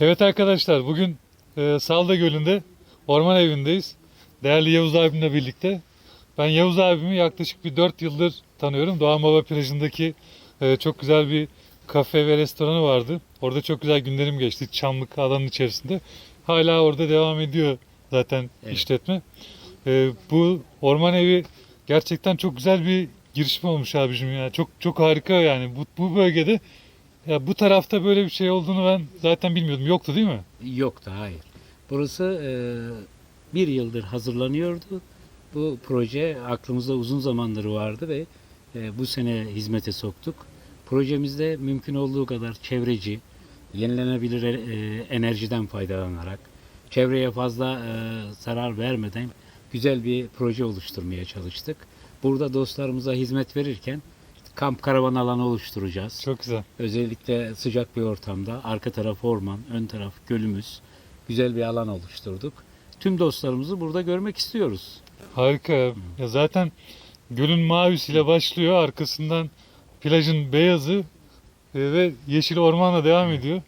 Evet arkadaşlar bugün e, Salda Gölü'nde orman evindeyiz. Değerli Yavuz abimle birlikte. Ben Yavuz abimi yaklaşık bir 4 yıldır tanıyorum. Doğan Baba plajındaki e, çok güzel bir kafe ve restoranı vardı. Orada çok güzel günlerim geçti. Çamlık alanın içerisinde. Hala orada devam ediyor zaten Evet. işletme. E, bu orman evi gerçekten çok güzel bir girişim olmuş abicim ya. Çok çok harika yani. Bu, bu bölgede ya bu tarafta böyle bir şey olduğunu ben zaten bilmiyordum. Yoktu değil mi? Yoktu, hayır. Burası e, bir yıldır hazırlanıyordu. Bu proje aklımızda uzun zamandır vardı ve e, bu sene hizmete soktuk. Projemizde mümkün olduğu kadar çevreci, yenilenebilir e, enerjiden faydalanarak, çevreye fazla e, zarar vermeden güzel bir proje oluşturmaya çalıştık. Burada dostlarımıza hizmet verirken kamp karavan alanı oluşturacağız. Çok güzel. Özellikle sıcak bir ortamda arka taraf orman, ön taraf gölümüz. Güzel bir alan oluşturduk. Tüm dostlarımızı burada görmek istiyoruz. Harika. ya. Zaten gölün mavisiyle başlıyor. Arkasından plajın beyazı e, ve yeşil ormanla devam ediyor.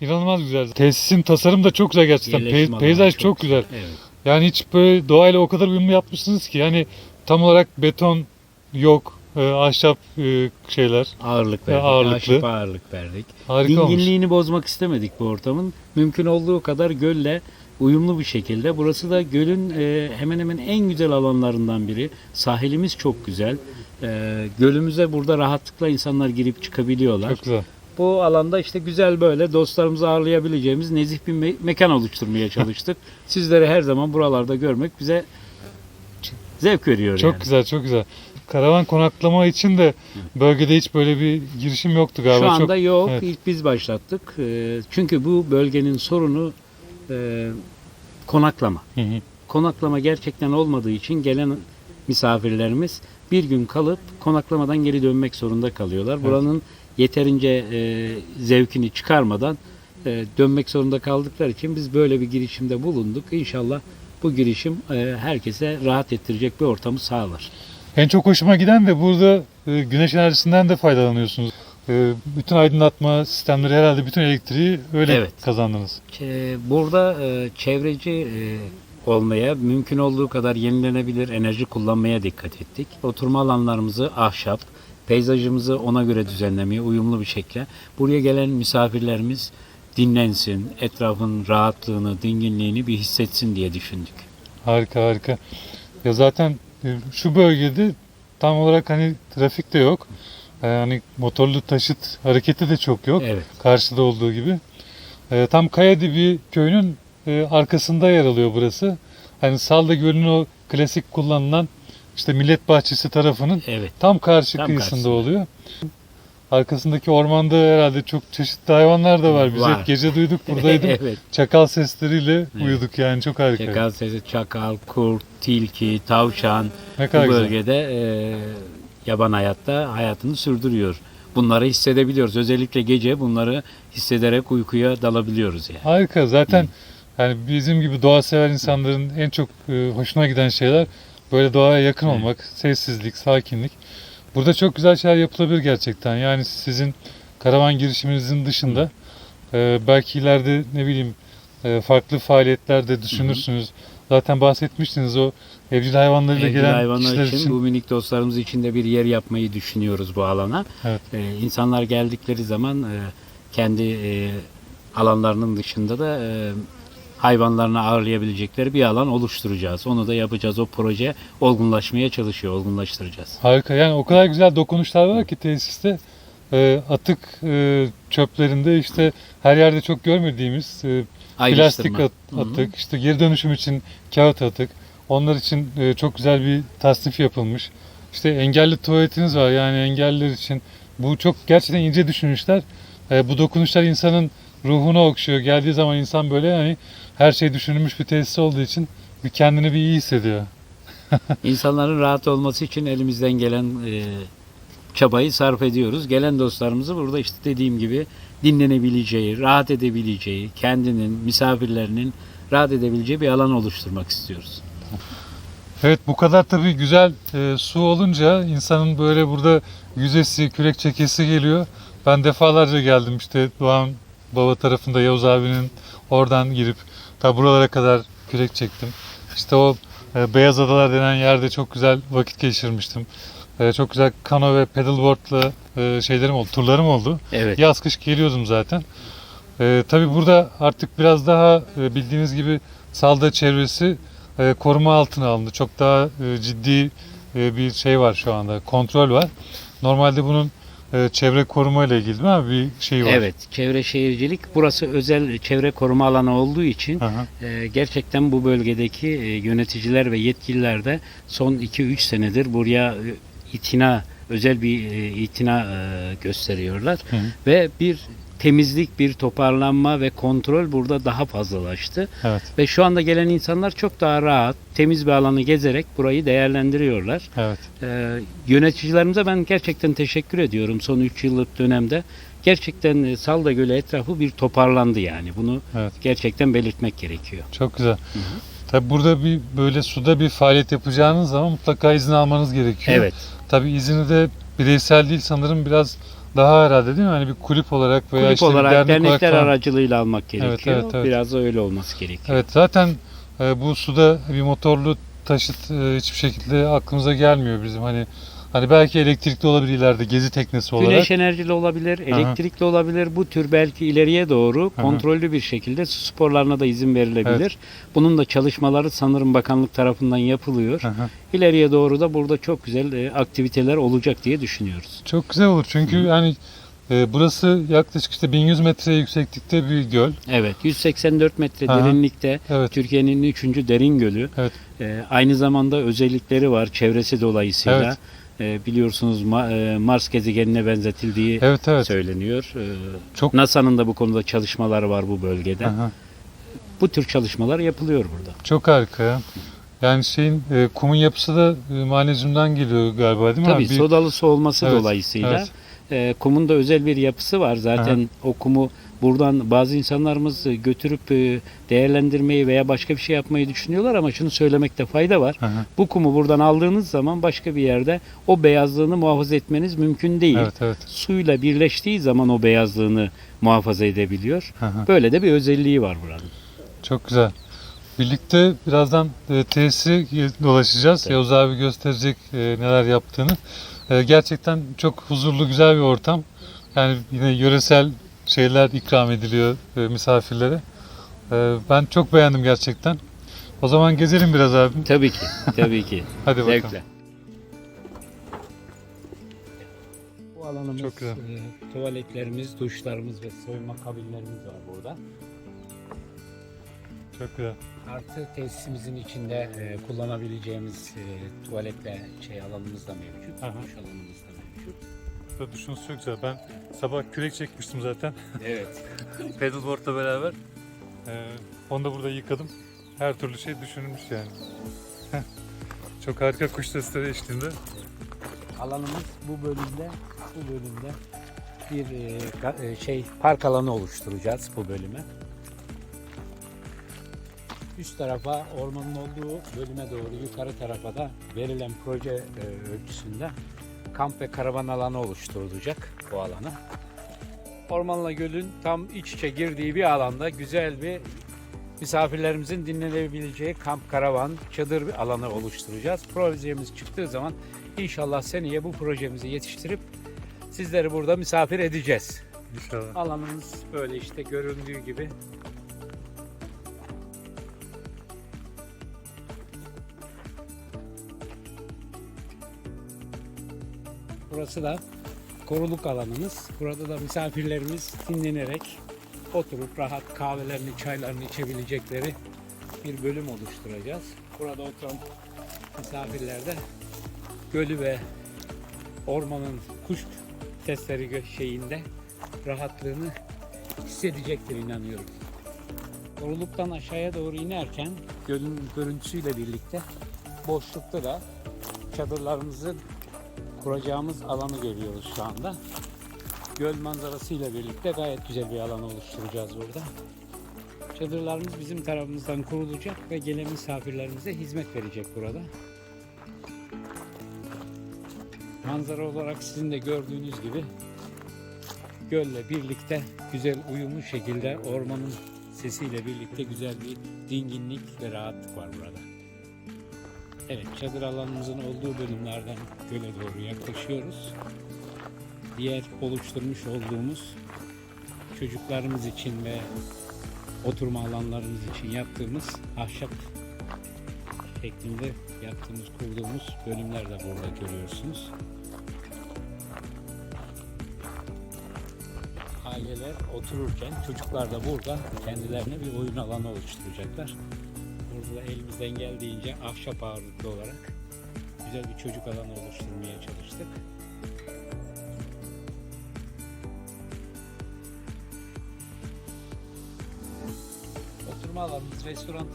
İnanılmaz güzel. Tesisin tasarımı da çok güzel gerçekten. Pe- peyzaj çok, güzel. Evet. Yani hiç böyle doğayla o kadar uyumlu yapmışsınız ki. Yani tam olarak beton yok. E, ahşap e, şeyler. Ağırlık Ve verdik. ağırlıklı. ahşap ağırlık verdik. Harika olmuş. Dinginliğini bozmak istemedik bu ortamın. Mümkün olduğu kadar gölle uyumlu bir şekilde. Burası da gölün e, hemen hemen en güzel alanlarından biri. Sahilimiz çok güzel. E, gölümüze burada rahatlıkla insanlar girip çıkabiliyorlar. Çok güzel. Bu alanda işte güzel böyle dostlarımızı ağırlayabileceğimiz nezih bir me- mekan oluşturmaya çalıştık. Sizleri her zaman buralarda görmek bize zevk veriyor Çok yani. güzel, çok güzel. Karavan konaklama için de bölgede hiç böyle bir girişim yoktu galiba. Şu anda çok... yok. evet. İlk biz başlattık. Ee, Çünkü bu bölgenin sorunu e, konaklama. Hı hı. Konaklama gerçekten olmadığı için gelen misafirlerimiz bir gün kalıp konaklamadan geri dönmek zorunda kalıyorlar. Evet. Buranın yeterince e, zevkini çıkarmadan e, dönmek zorunda kaldıkları için biz böyle bir girişimde bulunduk. İnşallah bu girişim e, herkese rahat ettirecek bir ortamı sağlar. En çok hoşuma giden de burada e, güneş enerjisinden de faydalanıyorsunuz. E, bütün aydınlatma sistemleri herhalde bütün elektriği öyle Evet. kazandınız. Ee, Burada e, çevreci e, olmaya, mümkün olduğu kadar yenilenebilir enerji kullanmaya dikkat ettik. Oturma alanlarımızı ahşap, peyzajımızı ona göre düzenlemeye uyumlu bir şekilde. Buraya gelen misafirlerimiz dinlensin, etrafın rahatlığını, dinginliğini bir hissetsin diye düşündük. Harika harika. Ya zaten e, şu bölgede tam olarak hani trafik de yok. E, hani motorlu taşıt hareketi de çok yok. Evet. Karşıda olduğu gibi. E, tam Kayadibi köyünün e, arkasında yer alıyor burası. Hani Salda Gölü'nün o klasik kullanılan işte Millet Bahçesi tarafının Evet. tam karşı Tam kıyısında karşısında. oluyor. Arkasındaki ormanda herhalde çok çeşitli hayvanlar da var. Biz Var. hep gece duyduk buradaydım. evet. Çakal sesleriyle uyuduk yani çok harika. Çakal sesi, çakal, kurt, tilki, tavşan Ne bu güzel. bölgede e, yaban hayatta hayatını sürdürüyor. Bunları hissedebiliyoruz. Özellikle gece bunları hissederek uykuya dalabiliyoruz yani. Harika. Zaten yani bizim gibi doğa sever insanların en çok e, hoşuna giden şeyler böyle doğaya yakın Evet. olmak, sessizlik, sakinlik. Burada çok güzel şeyler yapılabilir gerçekten. Yani sizin karavan girişiminizin dışında e, belki ileride ne bileyim e, farklı faaliyetler de düşünürsünüz. Zaten bahsetmiştiniz o evcil hayvanlarıyla Evcil gelen hayvanlar kişiler için, için. bu minik dostlarımız için de bir yer yapmayı düşünüyoruz bu alana. Evet. Ee, insanlar geldikleri zaman e, kendi e, alanlarının dışında da e, hayvanlarını ağırlayabilecekleri bir alan oluşturacağız. Onu da yapacağız. O proje olgunlaşmaya çalışıyor, olgunlaştıracağız. Harika. Yani o kadar güzel dokunuşlar var ki tesiste. E, atık e, çöplerinde işte her yerde çok görmediğimiz e, plastik at- atık, işte geri dönüşüm için kağıt atık. Onlar için e, çok güzel bir tasnif yapılmış. İşte engelli tuvaletiniz var yani engelliler için. Bu çok gerçekten ince düşünüşler. E, bu dokunuşlar insanın ruhunu okşuyor. Geldiği zaman insan böyle yani her şey düşünülmüş bir tesis olduğu için bir kendini bir iyi hissediyor. İnsanların rahat olması için elimizden gelen e, çabayı sarf ediyoruz. Gelen dostlarımızı burada işte dediğim gibi dinlenebileceği, rahat edebileceği, kendinin, misafirlerinin rahat edebileceği bir alan oluşturmak istiyoruz. Evet bu kadar tabii güzel e, su olunca insanın böyle burada yüzesi, kürek çekesi geliyor. Ben defalarca geldim işte Doğan baba tarafında Yavuz abinin oradan girip ta buralara kadar kürek çektim. İşte o e, Beyaz Adalar denen yerde çok güzel vakit geçirmiştim. E, çok güzel kano ve pedalboardla e, şeylerim oldu, turlarım oldu. Evet. Yaz kış geliyordum zaten. Ee, tabii burada artık biraz daha e, bildiğiniz gibi salda çevresi e, koruma altına alındı. Çok daha e, ciddi e, bir şey var şu anda. Kontrol var. Normalde bunun e, çevre koruma ile ilgili değil mi? Bir şey var. Evet, çevre şehircilik. Burası özel çevre koruma alanı olduğu için e, gerçekten bu bölgedeki e, yöneticiler ve yetkililer de son 2-3 senedir buraya e, itina, özel bir e, itina e, gösteriyorlar. Hı hı. Ve bir temizlik, bir toparlanma ve kontrol burada daha fazlalaştı. Evet. Ve şu anda gelen insanlar çok daha rahat, temiz bir alanı gezerek burayı değerlendiriyorlar. Evet. Ee, yöneticilerimize ben gerçekten teşekkür ediyorum son 3 yıllık dönemde. Gerçekten e, Salda Gölü etrafı bir toparlandı yani. Bunu Evet. gerçekten belirtmek gerekiyor. Çok güzel. Tabii burada bir böyle suda bir faaliyet yapacağınız zaman mutlaka izin almanız gerekiyor. Evet. Tabii izni de bireysel değil sanırım biraz daha herhalde değil mi? Hani bir kulüp olarak veya Kulüp işte olarak, dernek dernekler olarak falan. aracılığıyla almak gerekiyor. evet, evet. Biraz da öyle olması gerekiyor. Evet zaten e, bu suda bir motorlu taşıt e, hiçbir şekilde aklımıza gelmiyor bizim hani hani belki elektrikli olabilir ileride gezi teknesi olarak. Güneş enerjili olabilir, elektrikli olabilir. Bu tür belki ileriye doğru hı. kontrollü bir şekilde su sporlarına da izin verilebilir. Bunun da çalışmaları sanırım bakanlık tarafından yapılıyor. Hı hı. İleriye doğru da burada çok güzel e, aktiviteler olacak diye düşünüyoruz. Çok güzel olur çünkü yani e, burası yaklaşık işte 1100 metre yükseklikte bir göl. Evet, 184 metre Aha. derinlikte Evet. Türkiye'nin üçüncü derin gölü. Evet. Ee, aynı zamanda özellikleri var çevresi dolayısıyla. Evet. Ee, biliyorsunuz Ma- e, Mars gezegenine benzetildiği Evet evet. söyleniyor. Ee, Çok NASA'nın da bu konuda çalışmaları var bu bölgede. Hı. Bu tür çalışmalar yapılıyor burada. Çok harika ya. Yani şeyin e, kumun yapısı da e, manezyumdan geliyor galiba değil mi? Tabii abi? Sodalı su olması Evet, dolayısıyla evet. E, kumun da özel bir yapısı var. Zaten o kumu buradan bazı insanlarımız e, götürüp e, değerlendirmeyi veya başka bir şey yapmayı düşünüyorlar ama şunu söylemekte fayda var. Hı hı. Bu kumu buradan aldığınız zaman başka bir yerde o beyazlığını muhafaza etmeniz mümkün değil. Evet evet. Suyla birleştiği zaman o beyazlığını muhafaza edebiliyor. Hı hı. Böyle de bir özelliği var buranın. Çok güzel. Birlikte birazdan e, tesisi dolaşacağız. Evet. Yavuz abi gösterecek e, neler yaptığını. E, gerçekten çok huzurlu, güzel bir ortam. Yani yine yöresel şeyler ikram ediliyor e, misafirlere. E, ben çok beğendim gerçekten. O zaman gezelim biraz abi. Tabii ki, tabii ki. Hadi bakalım. Zevkle. Bu alanımız, Çok güzel. e, tuvaletlerimiz, duşlarımız ve soyunma kabinlerimiz var burada. Çok güzel. Artı tesisimizin içinde e, kullanabileceğimiz e, tuvalet ve şey alanımız da mevcut. Aha. Duş alanımız da mevcut. Burada duşunuz çok güzel. Ben sabah kürek çekmiştim zaten. Evet. Pedalboard'la beraber. E, onu da burada yıkadım. Her türlü şey düşünülmüş yani. çok harika kuş sesleri eşliğinde. Alanımız bu bölümde bu bölümde bir e, e, şey park alanı oluşturacağız bu bölüme. Üst tarafa ormanın olduğu bölüme doğru yukarı tarafa da verilen proje e, ölçüsünde kamp ve karavan alanı oluşturulacak bu alana. Ormanla gölün tam iç içe girdiği bir alanda güzel bir misafirlerimizin dinlenebileceği kamp, karavan, çadır bir alanı oluşturacağız. Projemiz çıktığı zaman inşallah seneye bu projemizi yetiştirip sizleri burada misafir edeceğiz. İnşallah. Alanımız böyle işte göründüğü gibi. Burası da koruluk alanımız. Burada da misafirlerimiz dinlenerek oturup rahat kahvelerini, çaylarını içebilecekleri bir bölüm oluşturacağız. Burada oturan misafirler de gölü ve ormanın kuş sesleri şeyinde rahatlığını hissedecektir inanıyorum. Koruluktan aşağıya doğru inerken gölün görüntüsüyle birlikte boşlukta da çadırlarımızı kuracağımız alanı görüyoruz şu anda. Göl manzarasıyla birlikte gayet güzel bir alan oluşturacağız burada. Çadırlarımız bizim tarafımızdan kurulacak ve gelen misafirlerimize hizmet verecek burada. Manzara olarak sizin de gördüğünüz gibi gölle birlikte güzel uyumlu şekilde ormanın sesiyle birlikte güzel bir dinginlik ve rahatlık var burada. Evet, çadır alanımızın olduğu bölümlerden göle doğru yaklaşıyoruz. Diğer oluşturmuş olduğumuz çocuklarımız için ve oturma alanlarımız için yaptığımız ahşap şeklinde yaptığımız, kurduğumuz bölümler de burada görüyorsunuz. Aileler otururken çocuklar da burada kendilerine bir oyun alanı oluşturacaklar. Burada elimizden geldiğince ahşap ağırlıklı olarak güzel bir çocuk alanı oluşturmaya çalıştık. Oturma alanımız restoranın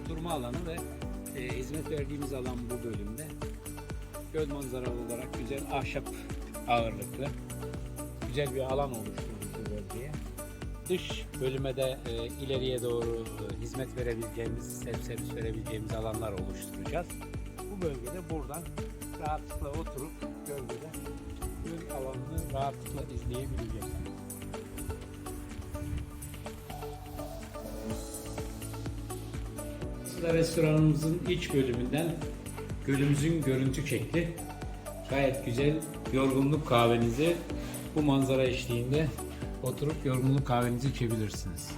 oturma alanı ve e, hizmet verdiğimiz alan bu bölümde. Göl manzaralı olarak güzel ahşap ağırlıklı güzel bir alan bölgeye. Dış bölüme de e, ileriye doğru e, hizmet verebileceğimiz, servis verebileceğimiz alanlar oluşturacağız. Bu bölgede buradan rahatlıkla oturup gölgede göl alanını rahatlıkla izleyebileceğiz. Sıra restoranımızın iç bölümünden gölümüzün görüntü şekli. Gayet güzel yorgunluk kahvenizi bu manzara eşliğinde oturup yorgunluk kahvenizi içebilirsiniz.